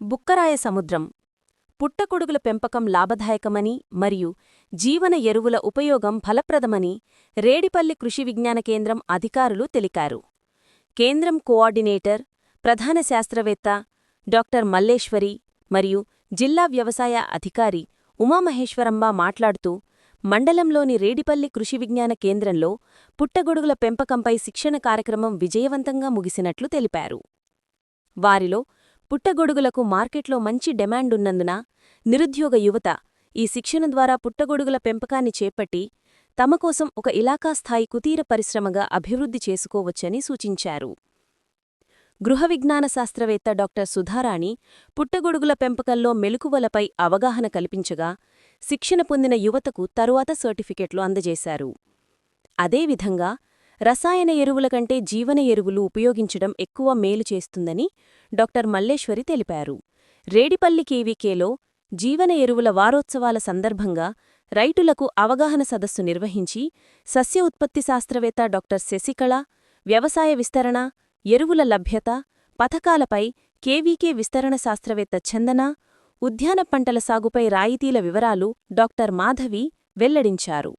బుక్కరాయ సముద్రం. పుట్టగొడుగుల పెంపకం లాభదాయకమని మరియు జీవన ఎరువుల ఉపయోగం ఫలప్రదమని రేడిపల్లి కృషి విజ్ఞాన కేంద్రం అధికారులు తెలిపారు. కేంద్రం కోఆర్డినేటర్ ప్రధాన శాస్త్రవేత్త డాక్టర్ మల్లేశ్వరి మరియు జిల్లా వ్యవసాయ అధికారి ఉమామహేశ్వరంబ మాట్లాడుతూ మండలంలోని రేడిపల్లి కృషి విజ్ఞాన కేంద్రంలో పుట్టగొడుగుల పెంపకంపై శిక్షణ కార్యక్రమం విజయవంతంగా ముగిసినట్లు తెలిపారు. వారిలో పుట్టగొడుగులకు మార్కెట్లో మంచి డిమాండున్నందున నిరుద్యోగ యువత ఈ శిక్షణ ద్వారా పుట్టగొడుగుల పెంపకాన్ని చేపట్టి తమ కోసం ఒక ఇలాకా స్థాయి పరిశ్రమగా అభివృద్ధి చేసుకోవచ్చని సూచించారు. గృహ విజ్ఞాన శాస్త్రవేత్త డాక్టర్ సుధారాణి పుట్టగొడుగుల పెంపకంలో మెలకువలపై అవగాహన కల్పించగా శిక్షణ పొందిన యువతకు తరువాత సర్టిఫికెట్లు అందజేశారు. అదేవిధంగా రసాయన ఎరువుల కంటే జీవన ఎరువులు ఉపయోగించడం ఎక్కువ మేలు చేస్తుందని డాక్టర్ మల్లేశ్వరి తెలిపారు. రేడిపల్లి కేవీకేలో జీవన ఎరువుల వారోత్సవాల సందర్భంగా రైతులకు అవగాహన సదస్సు నిర్వహించి సస్య ఉత్పత్తి శాస్త్రవేత్త డాక్టర్ శశికళ వ్యవసాయ విస్తరణ ఎరువుల లభ్యత పథకాలపై కేవీకే విస్తరణ శాస్త్రవేత్త చందన ఉద్యాన పంటల సాగుపై రాయితీల వివరాలు డాక్టర్ మాధవి వెల్లడించారు.